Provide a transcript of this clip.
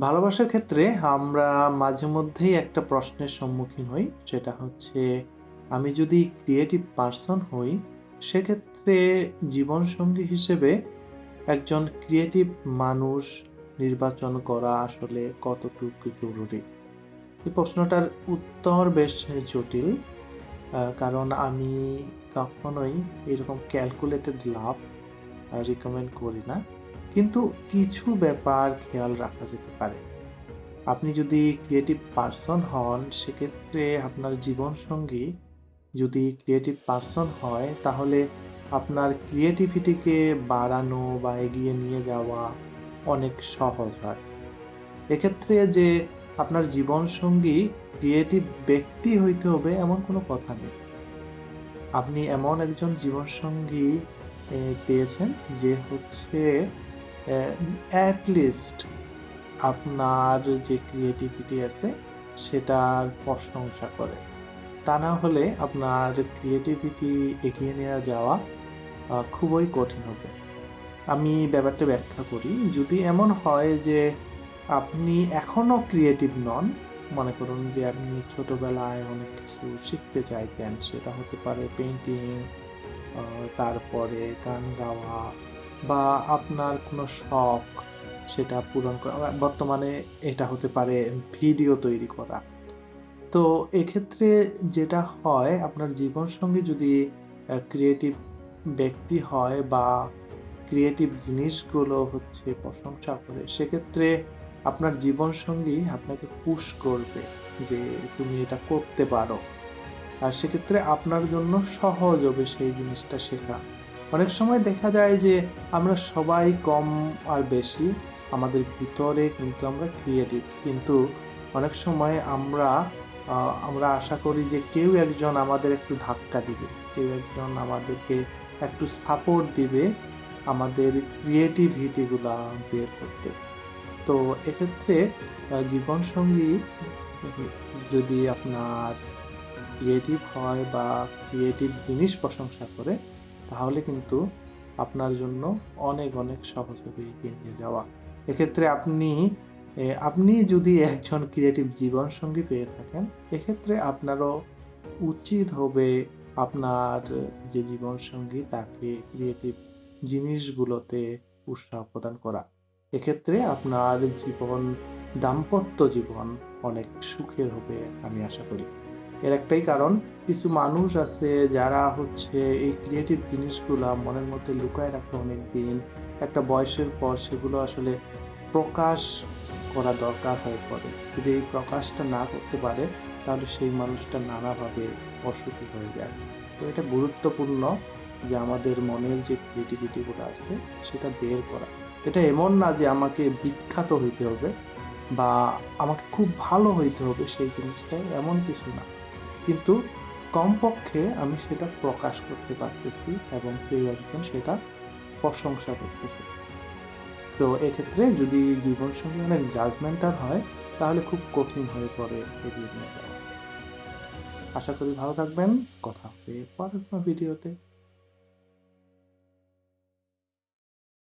ভালোবাসার ক্ষেত্রে আমরা মাঝে মধ্যেই একটা প্রশ্নের সম্মুখীন হই। সেটা হচ্ছে আমি যদি ক্রিয়েটিভ পারসন হই, সেক্ষেত্রে জীবনসঙ্গী হিসেবে একজন ক্রিয়েটিভ মানুষ নির্বাচন করা আসলে কতটুকু জরুরি? এই প্রশ্নটার উত্তর বেশ জটিল। কারণ আমি কখনোই এরকম ক্যালকুলেটেড লাভ রিকমেন্ড করি না। কিন্তু কিছু ব্যাপার খেয়াল রাখা যেতে পারে। আপনি যদি ক্রিয়েটিভ পারসন হন, সেক্ষেত্রে আপনার জীবনসঙ্গী যদি ক্রিয়েটিভ পারসন হয়, তাহলে আপনার ক্রিয়েটিভিটিকে বাড়ানো বা এগিয়ে নিয়ে যাওয়া অনেক সহজ হয়। এক্ষেত্রে যে আপনার জীবনসঙ্গী ক্রিয়েটিভ ব্যক্তি হইতে হবে এমন কোনো কথা নেই। আপনি এমন একজন জীবনসঙ্গী পেয়েছেন যে হচ্ছে অ্যা এট লিস্ট আপনার যে ক্রিয়েটিভিটি আছে সেটার প্রশংসা করে। তা না হলে আপনার ক্রিয়েটিভিটি এগিয়ে নিয়ে যাওয়া খুবই কঠিন হবে। আমি ব্যাপারটা ব্যাখ্যা করি। যদি এমন হয় যে আপনি এখনও ক্রিয়েটিভ নন, মনে করুন যে আপনি ছোটোবেলায় অনেক কিছু শিখতে চাইতেন। সেটা হতে পারে পেন্টিং তারপরে গান গাওয়া বা আপনার কোনো শখ সেটা পূরণ করা। বর্তমানে এটা হতে পারে ভিডিও তৈরি করা। তো এক্ষেত্রে যেটা হয় আপনার জীবনসঙ্গী যদি ক্রিয়েটিভ ব্যক্তি হয় বা ক্রিয়েটিভ জিনিসগুলো হচ্ছে প্রশংসা করে, সেক্ষেত্রে আপনার জীবনসঙ্গী আপনাকে পুশ করবে যে তুমি এটা করতে পারো। আর সেক্ষেত্রে আপনার জন্য সহজ হবে সেই জিনিসটা শেখা। অনেক সময় দেখা যায় যে আমরা সবাই কম আর বেশি আমাদের ভিতরে কিন্তু আমরা ক্রিয়েটিভ। কিন্তু অনেক সময় আমরা আমরা আশা করি যে কেউ একজন আমাদের একটু ধাক্কা দিবে। কেউ একজন আমাদেরকে একটু সাপোর্ট দিবে আমাদের ক্রিয়েটিভিটি গুলা বের করতে। তো এক্ষেত্রে জীবনসঙ্গী যদি আপনার ক্রিয়েটিভ হয় বা ক্রিয়েটিভ জিনিস প্রশংসা করে, তাহলে কিন্তু আপনার জন্য অনেক, অনেক সহজ হবে এগিয়ে নিয়ে যাওয়া। এক্ষেত্রে আপনি আপনি যদি একজন ক্রিয়েটিভ জীবনসঙ্গী পেয়ে থাকেন, এক্ষেত্রে আপনারও উচিত হবে আপনার যে জীবনসঙ্গী তাকে ক্রিয়েটিভ জিনিসগুলোতে উৎসাহ প্রদান করা। এক্ষেত্রে আপনার জীবন দাম্পত্য জীবন অনেক সুখের হবে আমি আশা করি। এর একটাই কারণ কিছু মানুষ আছে যারা হচ্ছে এই ক্রিয়েটিভ জিনিসগুলো মনের মধ্যে লুকায় রাখে অনেকদিন। একটা বয়সের পর সেগুলো আসলে প্রকাশ করা দরকার হয়ে পড়ে। যদি এই প্রকাশটা না করতে পারে, তাহলে সেই মানুষটা নানাভাবে অসুখী হয়ে যায়। তো এটা গুরুত্বপূর্ণ যে আমাদের মনের যে ক্রিয়েটিভিটিগুলো আছে সেটা বের করা। এটা এমন না যে আমাকে বিখ্যাত হইতে হবে বা আমাকে খুব ভালো হইতে হবে সেই জিনিসটাই এমন কিছু না। কিন্তু কমপক্ষে আমি সেটা প্রকাশ করতে পারতেছি এবং কেউ একজন সেটা প্রশংসা করতেছে। তো এক্ষেত্রে যদি জীবনসঙ্গী অনেক জাজমেন্টাল হয়, তাহলে খুব কঠিন হয়ে পড়ে এগিয়ে নিয়ে যাওয়া। আশা করি ভালো থাকবেন। কথা হবে পরের ভিডিওতে।